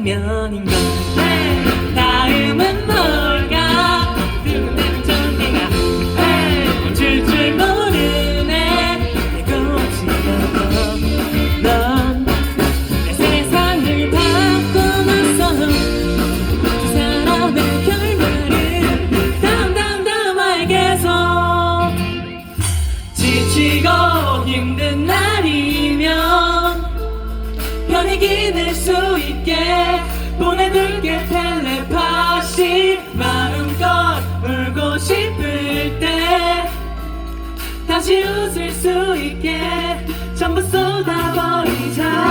운명인가 느낄 수 있게 보내둘게 텔레파시 마음껏 울고 싶을 때 다시 웃을 수 있게 전부 쏟아버리자.